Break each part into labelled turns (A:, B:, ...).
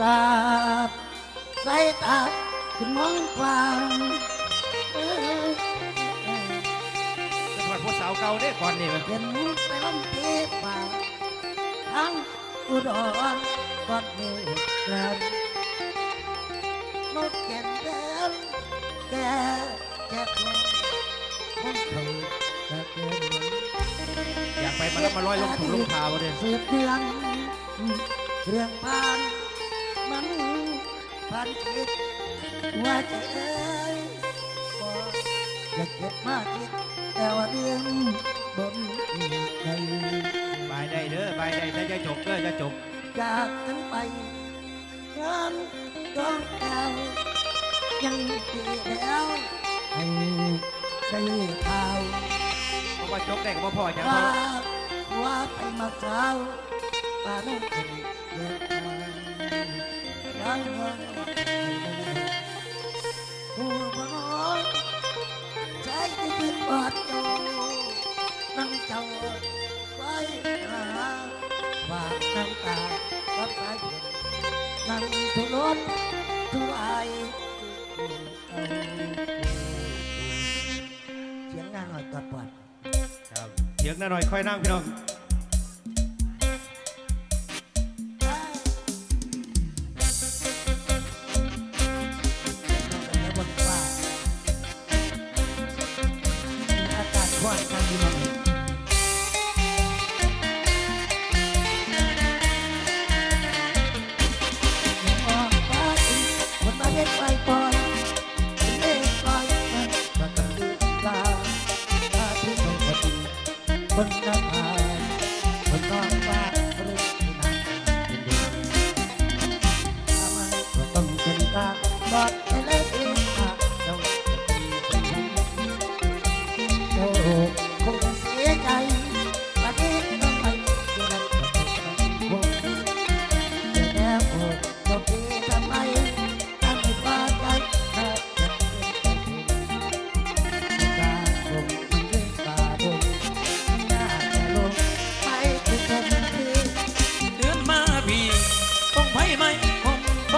A: สาบสายตาคุณมองกว้างเอ้ย
B: จังหวัดผู้สาวเก่าเด้ก่อนนี่มัน
A: เห็นไปลำเพป่าทั้งอุดรกอดมือแกลนนกแก่นเดินแก่แก่คงคงเถิดแต่เกิน
B: อยากไปมาแล้วมาลอยลงถุงลงพาวะเด้
A: สืบเรื่องเรื่องผ่าน มันผ่านคิดว่าจะเอ้ยบอกอยากเก็บมาคิดแต่ว่าเรื่องบ่มีใคร
B: บายได้เด้อบายได้แต่จะจบเด้อจะจบ
A: จากกันไปงานต้องแก้วยังดีแล้วให้ได้ข่าว
B: เพราะว่าจบได้ก็บ่พอจัง
A: ว่าว่าไปมาสาป่าน้องเป็นเดือดร้อนร้อน ผู้บ่น้อยใจที่เป็นบาดโจนั่งเจ้าไว้หาฝากน้ำตากับสายเย็นนั่งทุรนทุรายเสียงงานหน่อยกับปอด
B: ครับเถียงหน้าหน่อยค่อยนั่งพี่น้อง
A: อากาศร้อนกันดีมากคนมาเล่นไปปล่อยเล่นไปมันก็คือลาถ้าทุกคนก็ดีคนน้ำ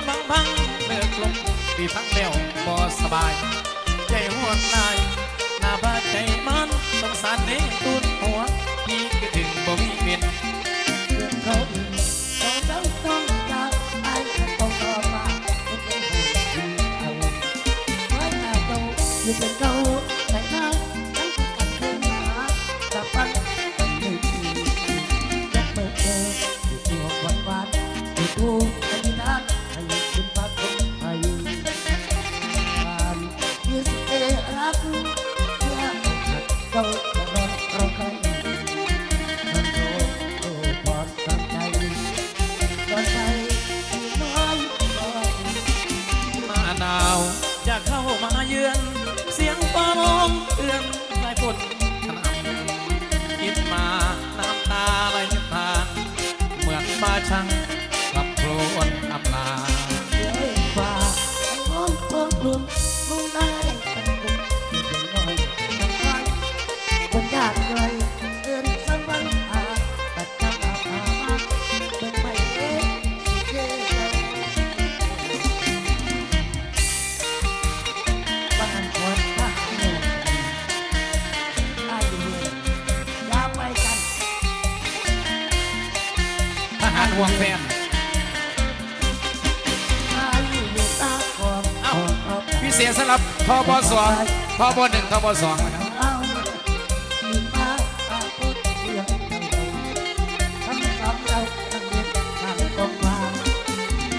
A: งต้องบังพังเลิกลงปี
C: พังแล้วบ่สบายใจหัวนายหน้าบาดใจมันสงสารเนตุนหัวพี่ก็ถึงบ่มีเงิน
A: เรื่องเขาอีกเขาต้องต้องจากไอ้ต้องต่อมาเป็นเรื่องที่เอาไว้หน้าเจ้าอยู่เป็นเก่า หารห่
C: วงแฟน
A: อายุตาก่อน
C: เอ้าพิเศษสำหรับทบสองทบหนึ่งทบสองนะครับ
A: เอามีมาอาพุทธเสียงเท่าๆคำสำเราทั้งเด็ดทางกองมา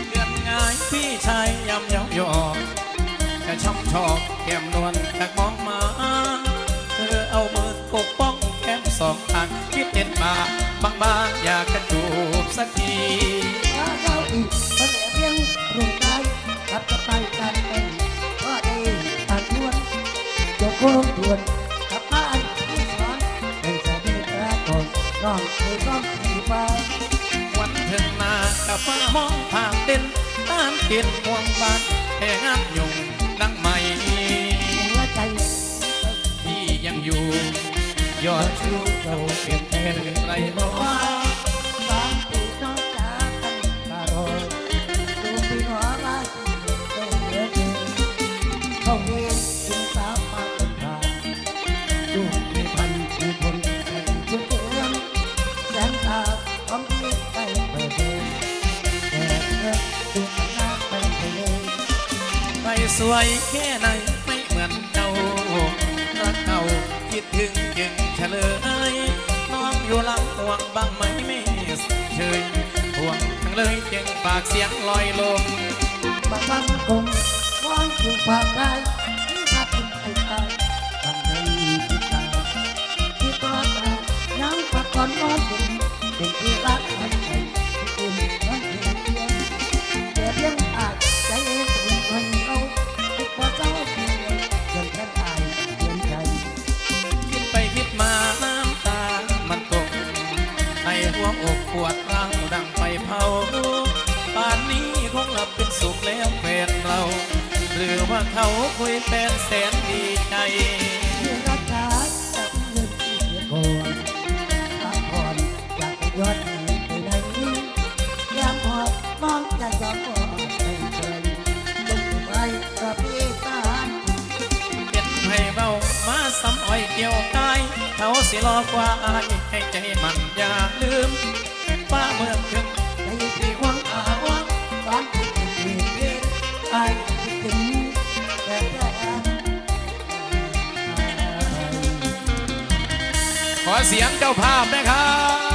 C: เดือนง่ายพี่ชายยำเย้ายอกแค่ช่องชอกแก้มนวลแค่มองมาเธอเอามือปกป้องแก้มสองทางคิดเห็นมาบางบางๆอยาก กับฟ้ามองผ่านเด่นตามเขียนห่วงบ้านแห่งานยุงดังใหม่
A: หัวใจ
C: ที่ยังอยู่ยอดชูเราเปลี่ยนแปลงไร
A: บ
C: น้
A: อ
C: อกย
A: ว่าบาง สวยแค่
C: ไหนไม่เหมือนเก่ารักเก่าคิดถึงยังเฉลยน้องอยู่หลังห่วงบ้างไหมไม่เฉยห่วงทั้งเลยจึงปากเสียงลอยลม
A: บางวันคงมองอยู่ภาคใต้ ปวดร้าว
C: ดังไฟเผาป่านนี้คงหลับเป็นสุขแล้วแฟนเรา หรือว่าเขาคุยเป็นแสนดีใจ
A: รักษาจะเงินที่เสียก่อนพักผ่อนอยากไปยอดหนีไปไหนยามพอน้องจะยอมพอให้เคยลงไปกับพี่ตา
C: เป็นให้เบามาซ้ำอ้อยเกี่ยวกายเขาสิรอกว่าอายให้ใจมันอย่าลืม ฟ้าเมื่อคืน
A: ใจที่หวังอาวังตอนที่เป็นเพียงเพียงไอ้ที่ถึงแต่แต่
C: ขอเสียงเจ้าภาพนะครับ